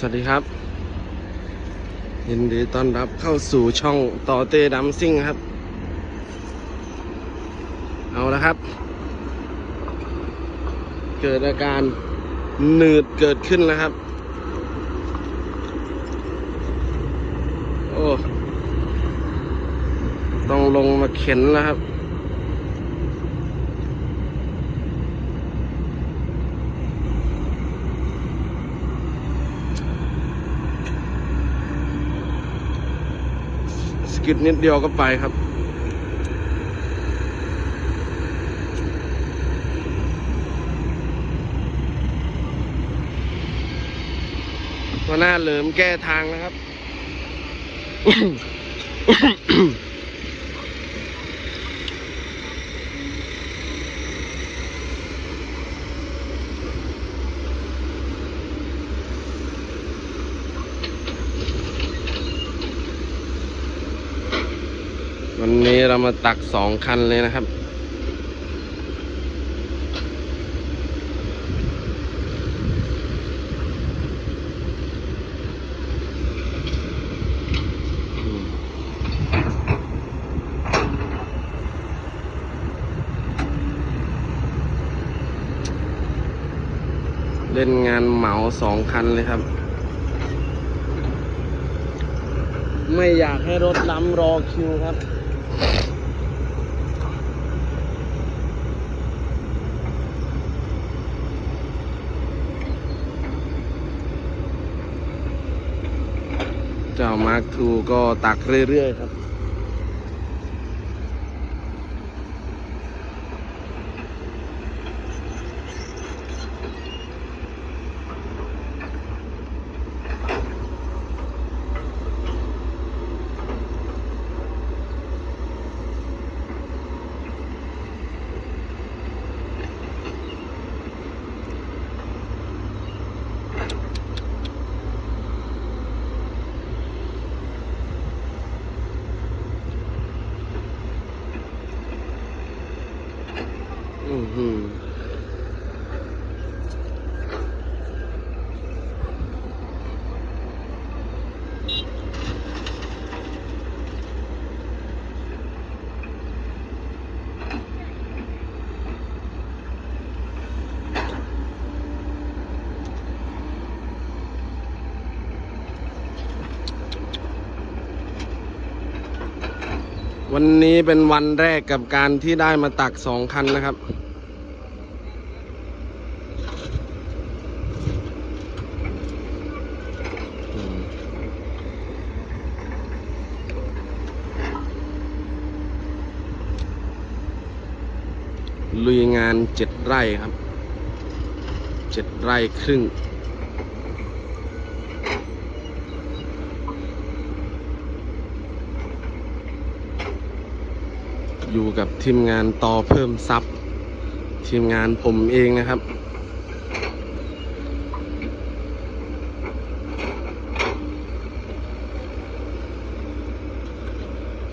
สวัสดีครับ ยินดีต้อนรับเข้าสู่ช่องต่อเตดัมซิ่งครับ เอาละครับ เกิดอาการหนืดเกิดขึ้นแล้วครับ โอ้ ต้องลงมาเข็นแล้วครับ ส กิดนิดเดียวก็ไปครับหัวหน้าเหลิมแก้ทางนะครับ วันนี้เรา มาตักสองคันเลยนะครับ เล่นงานเหมาสองคันเลยครับไม่อยากให้รถล้ำรอคิวครับ เจ้ามาร์ค ทูก็ตักเรื่อยๆครับ อือหือ วันนี้เป็นวันแรกกับการที่ได้มาตักสองคันนะครับ ลุยงานเจ็ดไร่ครับ เจ็ดไร่ครึ่ง อยู่กับทีมงานต่อเพิ่มทรัพย์ ทีมงานผมเองนะครับ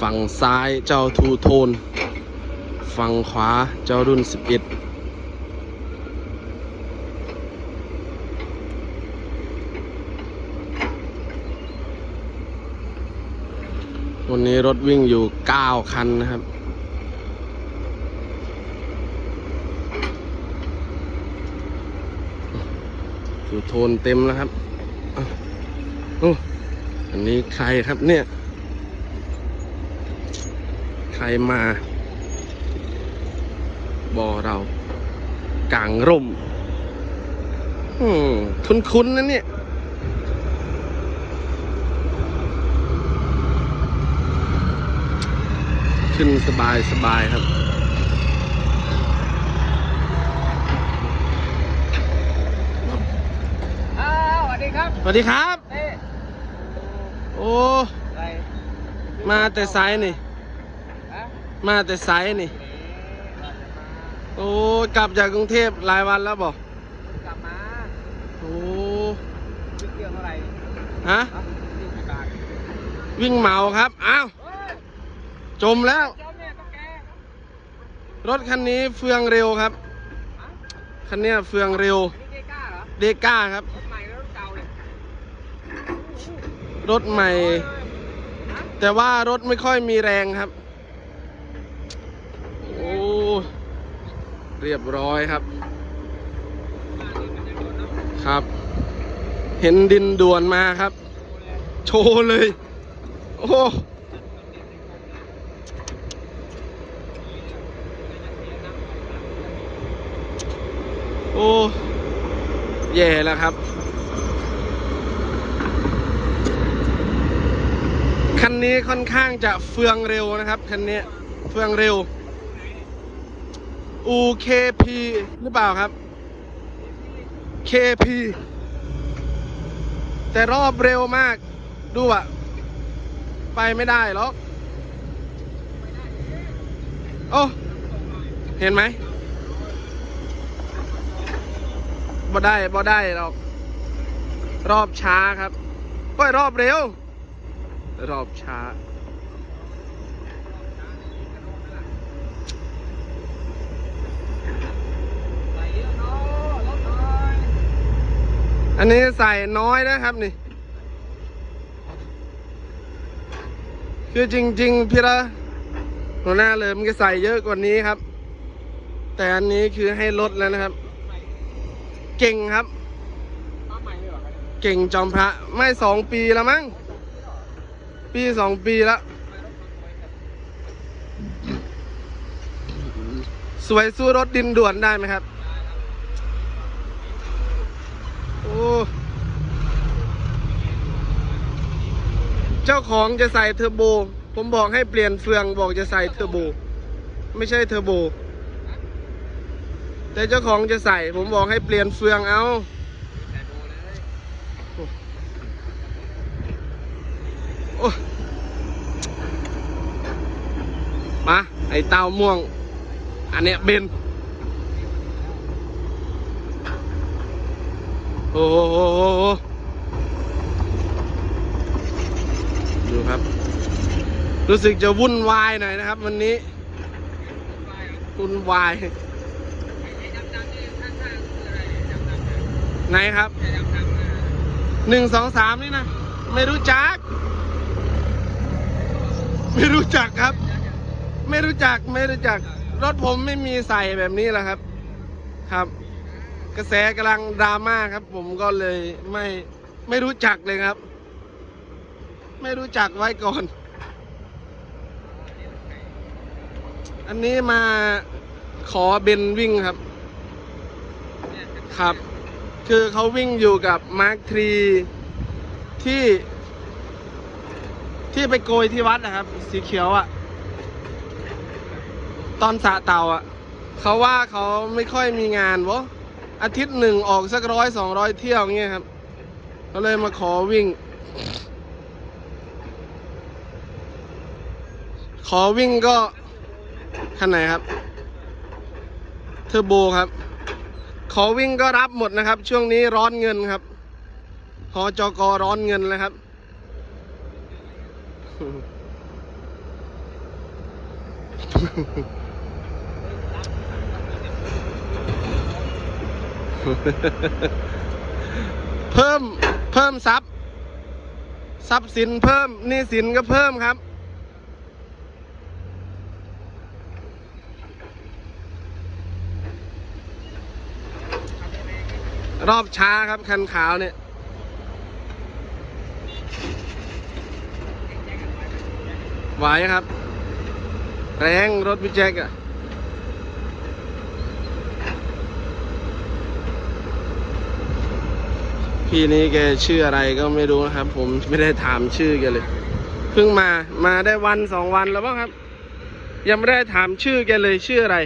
ฝั่งซ้ายเจ้าทูโทน ฝั่งขวาเจ้ารุ่น 11วันนี้รถวิ่งอยู่ 9 คันนะครับูโทนเต็มแล้วครับอืออันนี้ใครครับเนี่ย ใครมาบอเรากลางร่ม อืม คุ้นๆนะเนี่ยขึ้นสบายสบายครับ อ้าวส วัสดีครับสวัสดีครับเอ๊ะโอ้อะไรมาแต่ไซส์นี่ฮะมาแต่ไซส์นี่ โอ้ กลับจากกรุงเทพหลายวันแล้วบอกกลับมา โอ้วิ่งเกี่ยวเท่าไหร่ ฮะฮะวิ่งกี่บาทวิ่งเหมาครับ อ้าวเฮ้ยจมแล้วเจ้าแม่ต้องแกรถคันนี้เฟืองเร็วครับฮะคันเนี้ยเฟืองเร็วอันนี้เดก้าเหรอเดก้าครับ รถใหม่แล้วรถเก่าเลย รถใหม่ แต่ว่ารถไม่ค่อยมีแรงครับ โอ้เรียบร้อยครับ ครับ เห็นดินด่วนมาครับ โชว์เลย โอ้โอ้แย่แล้วครับ คันนี้ค่อนข้างจะเฟืองเร็วนะครับ คันนี้เฟืองเร็ว UKP หรือเปล่าครับ KP แต่รอบเร็วมาก ดูอะไปไม่ได้หรอกโอ้ เห็นไหมบ่ได้บ่ได้หรอก รอบช้าครับก็รอบเร็ว รอบช้า อันนี้ใส่น้อยนะครับนี่ คือจริง ๆ พี่ละหัวหน้าเลยมันก็ใส่เยอะกว่านี้ครับ แต่อันนี้คือให้ลดแล้วนะครับ เก่งครับ เก่งจอมพระไม่สองปีแล้วมั้ง ปีสองปีแล้วสวยสู้รถดินด่วนได้ไหมครับ โอ้ เจ้าของจะใส่เทอร์โบ ผมบอกให้เปลี่ยนเฟืองบอกจะใส่เทอร์โบ ไม่ใช่เทอร์โบ แต่เจ้าของจะใส่ ผมบอกให้เปลี่ยนเฟืองเอา ใส่ดูเลย โอ้ มา ไอ้เต้าม่วง อันเนี้ยเบน โอ้โหดูครับ รู้สึกจะวุ่นวายหน่อยนะครับ วันนี้ วุ่นวายไงๆคืออะไรดำๆเนี่ยไหนครับหนึ่งสองสามนี่นะ ไม่รู้จัก ไม่รู้จักครับ ไม่รู้จักไม่รู้จัก รถผมไม่มีใส่แบบนี้แหละครับ ครับ กระแสกำลังดราม่าครับ ผมก็เลยไม่ไม่รู้จักเลยครับ ไม่รู้จักไว้ก่อน อันนี้มาขอเบนวิ่งครับ ครับ คือเขาวิ่งอยู่กับมาร์คทรีที่ ที่ไปโกยที่วัดนะครับ สีเขียวอะ่ะ ตอนสะเต่าอะ่ะเขาว่าเขาไม่ค่อยมีงานวะอาทิตย์หนึ่งออกสักร้อยสองร้อยเที่ยวเงี้ยครับเขาเลยมาขอวิ่ง ขอวิ่งก็คันไหนครับเทอร์โบครับ ขอวิ่งก็รับหมดนะครับ ช่วงนี้ร้อนเงินครับหอจกร้อนเงินเลยครับ เพิ่มเพิ่มทรัพย์ทรัพย์สินเพิ่มหนี้สินก็เพิ่มครับ รอบช้าครับ คันขาวเนี่ยไหวครับ แรงรถพี่แจ็คอะพี่นี้แกชื่ออะไรก็ไม่รู้นะครับ ผมไม่ได้ถามชื่อแกเลย เพิ่งมามาได้วันสองวันแล้วบ้างครับ ยังไม่ได้ถามชื่อแกเลยชื่ออะไร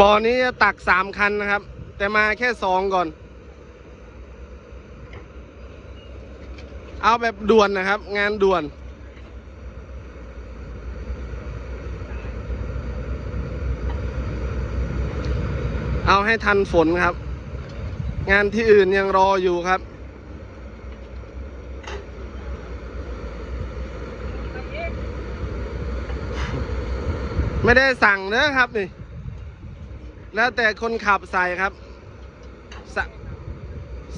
บ่อนี้จะตักสามคันนะครับ แต่มาแค่สองก่อน เอาแบบด่วนนะครับ งานด่วนเอาให้ทันฝนครับ งานที่อื่นยังรออยู่ครับ ไม่ได้สั่งนะครับนี่ แล้วแต่คนขับใส่ครับส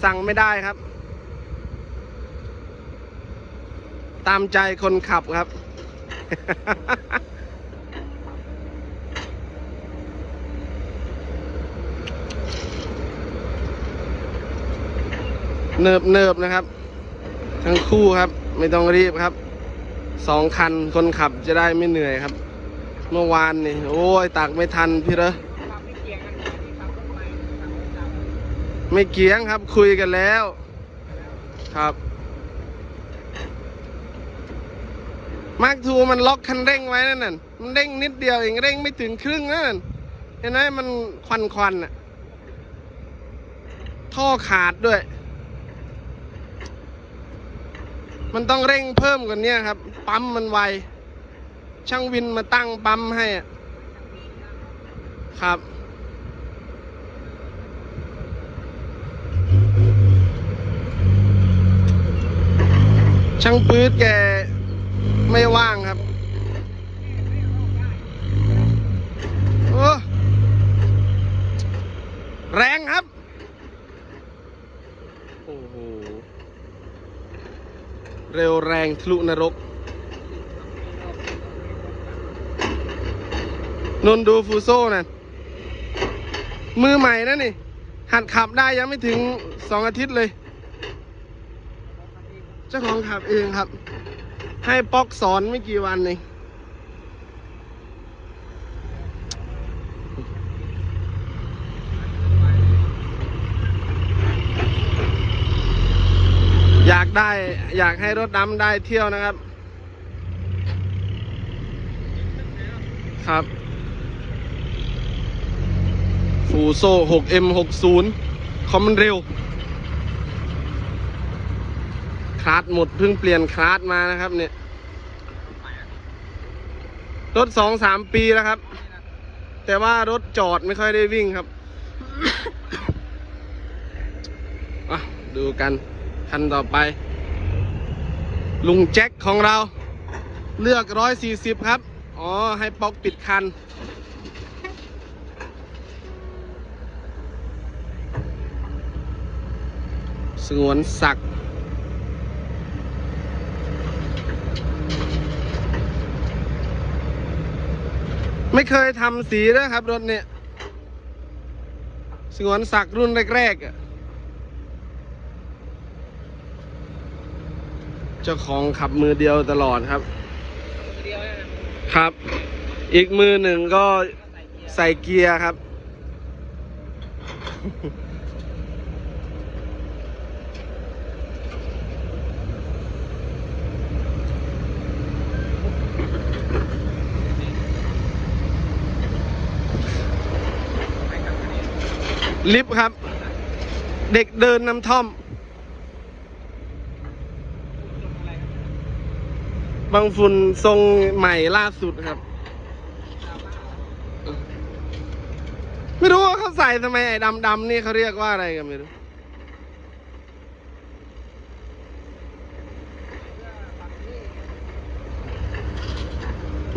สั่งไม่ได้ครับ ตามใจคนขับครับ เนิบเนิบนะครับ ทั้งคู่ครับ ไม่ต้องรีบครับ สองคันคนขับจะได้ไม่เหนื่อยครับ เมื่อวานนี่ โอ้ยตักไม่ทันพี่เหรอไม่เกียงกันที่ขับรถไม่เกี่ยงครับคุยกันแล้ว ครับ มาร์คทูมันล็อกคันเร่งไว้นั่นน่ะมันเร่งนิดเดียวเองเร่งไม่ถึงครึ่งนั่นเห็นไหมมันควันควันอะท่อขาดด้วย มันต้องเร่งเพิ่มกว่านี้ครับ ปั๊มมันไว ช่างวินมาตั้งปั๊มให้อะครับ ช่างปื๊ดแกไม่ว่างครับโอ้แรงครับ โอ้โห เร็วแรงทะลุนรก นนดูฟูโซ่นั่นมือใหม่นะนี่ หัดขับได้ยังไม่ถึงสองอาทิตย์เลย เจ้าของขับเองครับ ให้ป๊อกสอนไม่กี่วันเองอยากได้อยากให้รถดำได้เที่ยวนะครับ ครับ ฟูโซ่ 6M60 คอมมันเร็ว คลาสหมดเพิ่งเปลี่ยนคลาสมานะครับเนี่ย รถสองสามปีแล้วครับ แต่ว่ารถจอดไม่ค่อยได้วิ่งครับดูกัน คันต่อไป ลุงแจ็คของเรา เลือกร้อยสี่สิบครับ อ๋อ ให้ป๊อกปิดคัน สงวนศักดิ์ไม่เคยทำสีนะครับรถเนี่ยสงวนศักดิ์รุ่นแรกๆอะเจ้าของขับมือเดียวตลอดครับ ครับ อีกมือหนึ่งก็ใส่เกียร์ครับ ลิฟต์ครับ เด็กเดินน้ำท่อม บางฝุ่นทรงใหม่ล่าสุดครับ ไม่รู้ว่าเขาใส่ทำไมไอ้ดำๆนี่เขาเรียกว่าอะไรกันไม่รู้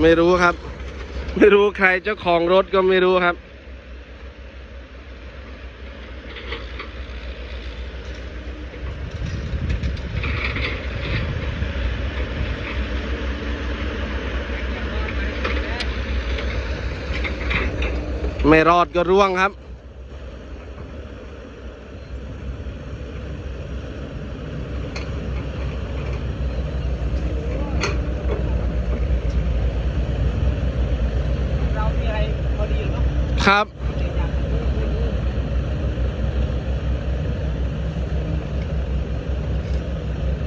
ไม่รู้ครับ ไม่รู้ใครเจ้าของรถก็ไม่รู้ครับ ไม่รอดก็ร่วงครับ เรามีอะไรพอดีหรือเปล่าครับ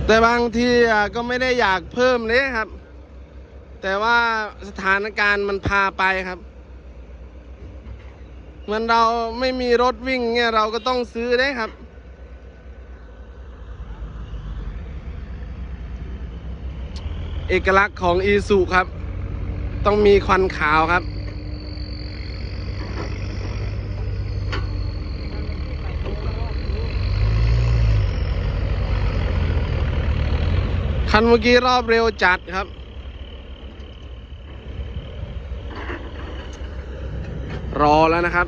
แต่บางทีอะก็ไม่ได้อยากเพิ่มเลยครับ แต่ว่าสถานการณ์มันพาไปครับ เหมือนเราไม่มีรถวิ่งเนี่ยเราก็ต้องซื้อได้ครับ เอกลักษณ์ของอีสุครับ ต้องมีควันขาวครับ คันเมื่อกี้รอบเร็วจัดครับ รอแล้วนะครับ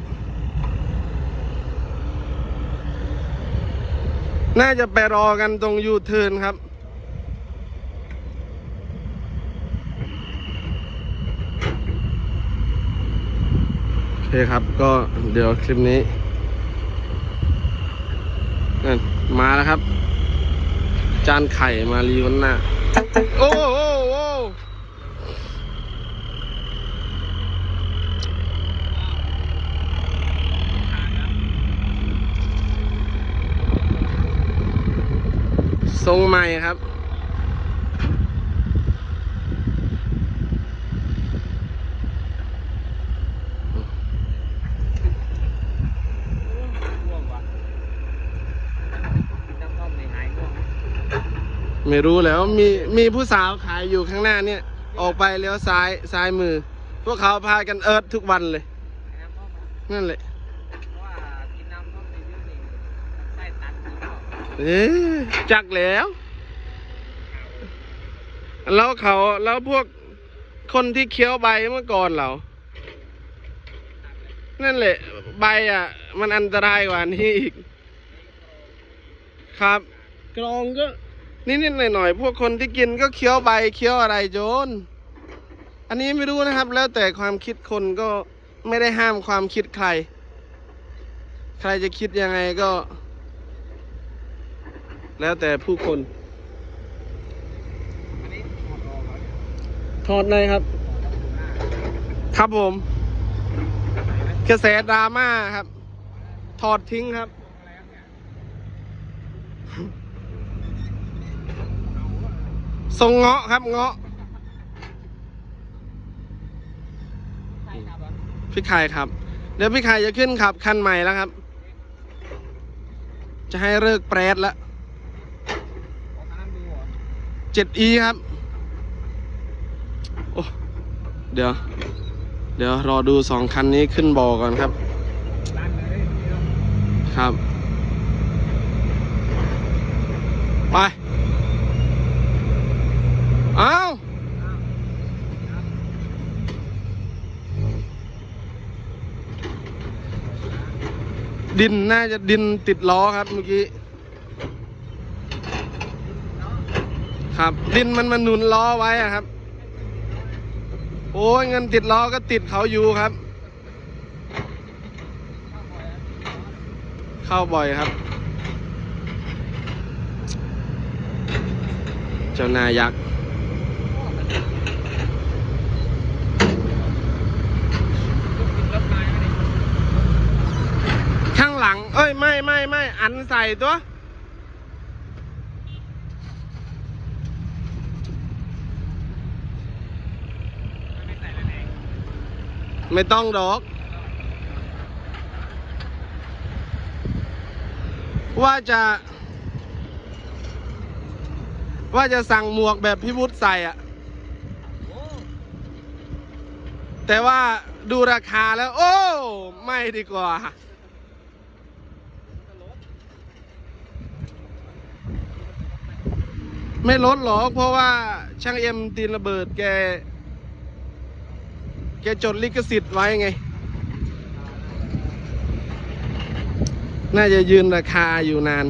น่าจะไปรอกันตรงยูเทิร์นครับ โอเคครับก็เดี๋ยวคลิปนี้นั่นมาแล้วครับ จานไข่มารีวันหน้า โอ้โอ้โอ้ท รงใหม่ครับ ไม่รู้แล้วมีมีผู้สาวขายอยู่ข้างหน้าเนี่ย ออกไปเลี้ยวซ้ายซ้ายมือ พวกเขาพากันเอิร์ธทุกวันเลย นั่นแหละ เพราะว่ากินน้ำท่อมในยืดนี่ไส้ตันหรือ เปล่าเอ๊ะจักแล้ว แล้วเขาแล้วพวกคนที่เคี้ยวใบเมื่อก่อนเรา นั่นแหละ ใบอะ มันอันตรายกว่านี้อีก ครับ กรองก็นิดๆหน่อยๆพวกคนที่กินก็เคี้ยวใบเคี้ยวอะไรโจน อันนี้ไม่รู้นะครับ แล้วแต่ความคิดคนก็ไม่ได้ห้ามความคิดใคร ใครจะคิดยังไงก็ แล้วแต่ผู้คนอันนี้ถอดออกแล้วเนี่ยถอดในครับถอดแล้วดูหน้าครับผมกระแสดราม่าครับ ถอดทิ้งครับอะไรครับเนี่ยทรงเงาะครับเงาะใช่ครับพี่ไข่ครับ เดี๋ยวพี่ไข่จะขึ้นขับคันใหม่แล้วครับ จะให้เลิกแปรดแล้ว 7E ครับเดี๋ยว เดี๋ยวรอดูสองคันนี้ขึ้นบ่อก่อนครับ ครับ ไปเอาดินน่าจะดินติดล้อครับเมื่อกี้ ครับดินมันมาหนุนล้อไว้อะครับ โอ้ยเงินติดล้อก็ติดเขาอยู่ครับ เข้าบ่อยครับ เจ้านายักษ์ข้างหลัง เอ้ย ไม่ไม่ไม่อันใส่ตัว ไม่ใส่เลยเอง ไม่ต้องดอก ว่าจะ ว่าจะสั่งหมวกแบบพี่วุฒิใส่อะแต่ว่าดูราคาแล้ว โอ้ ไม่ดีกว่าไม่ลดหรอกเพราะว่าช่างเอ็มตีนระเบิดแก แกจดลิขสิทธิ์ไว้ไง น่าจะยืนราคาอยู่นาน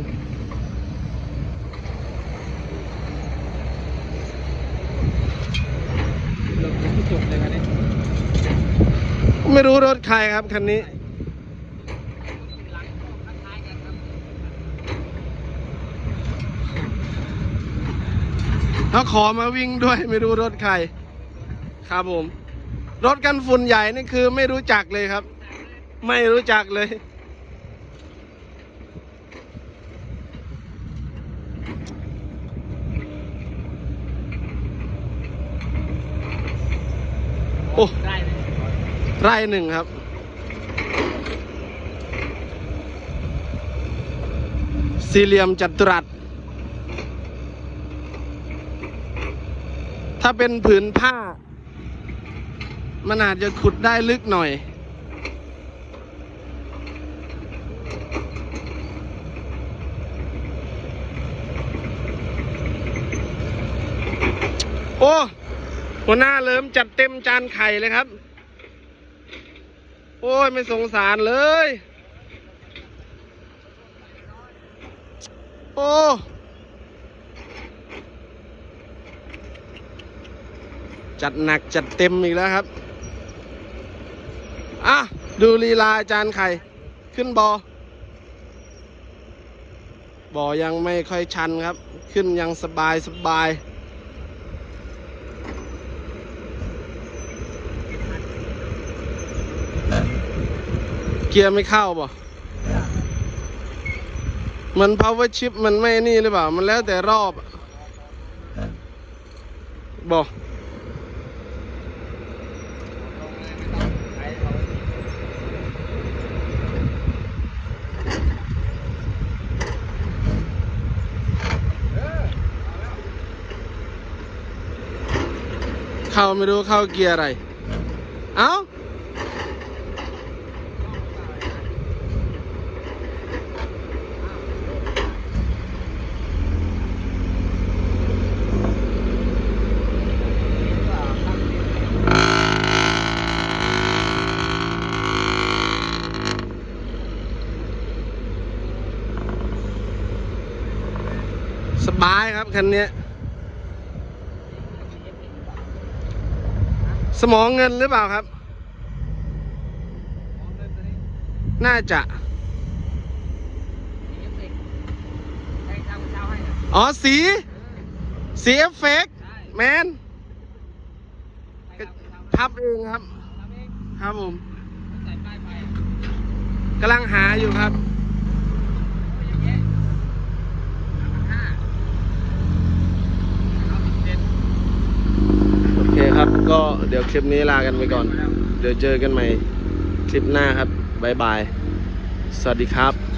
รถที่สุดเลยครับเนี่ยไม่รู้รถใครครับคันนี้หลังก็คล้ายๆกันครับเขาขอมาวิ่งด้วยไม่รู้รถใคร ครับผม รถกันฝุ่นใหญ่นี่คือไม่รู้จักเลยครับ ไม่รู้จักเลย โอ้ไร่หนึ่งครับสี่เหลี่ยมจัตุรัส ถ้าเป็นผืนผ้า มันอาจจะขุดได้ลึกหน่อย โอ้หัวหน้าเริ่มจัดเต็มจานไข่เลยครับ โอ้ย ไม่สงสารเลย โอ้จัดหนักจัดเต็มอีกแล้วครับ ดูลีลาอาจารย์ไข่ ขึ้นบอบ่อยังไม่ค่อยชันครับ ขึ้นยังสบายสบาย เกียร์ไม่เข้าบ่มัน power chip มันไม่นี่หรือเปล่า มันแล้วแต่รอบอะบ่ เข้าไม่รู้เข้าเกียร์อะไร เอ้าสบายครับคันนี้ สมองเงินหรือเปล่าครับ น่าจะใครทำเช้าให้นะอ๋อสี สีเอฟเฟกต์ใช่แมนใครทำเช้าให้ทับเองครับทำเองครับผมใส่ป้ายไปกำลังหาอยู่ครับ โอ้ยอย่างเงี้ยห้าเอาสิบเจ็ด โอ เคครับ ก็เดี๋ยวคลิปนี้ลากันไปก่อน เดี๋ยวเจอกันใหม่คลิปหน้าครับ บ๊ายบาย สวัสดีครับ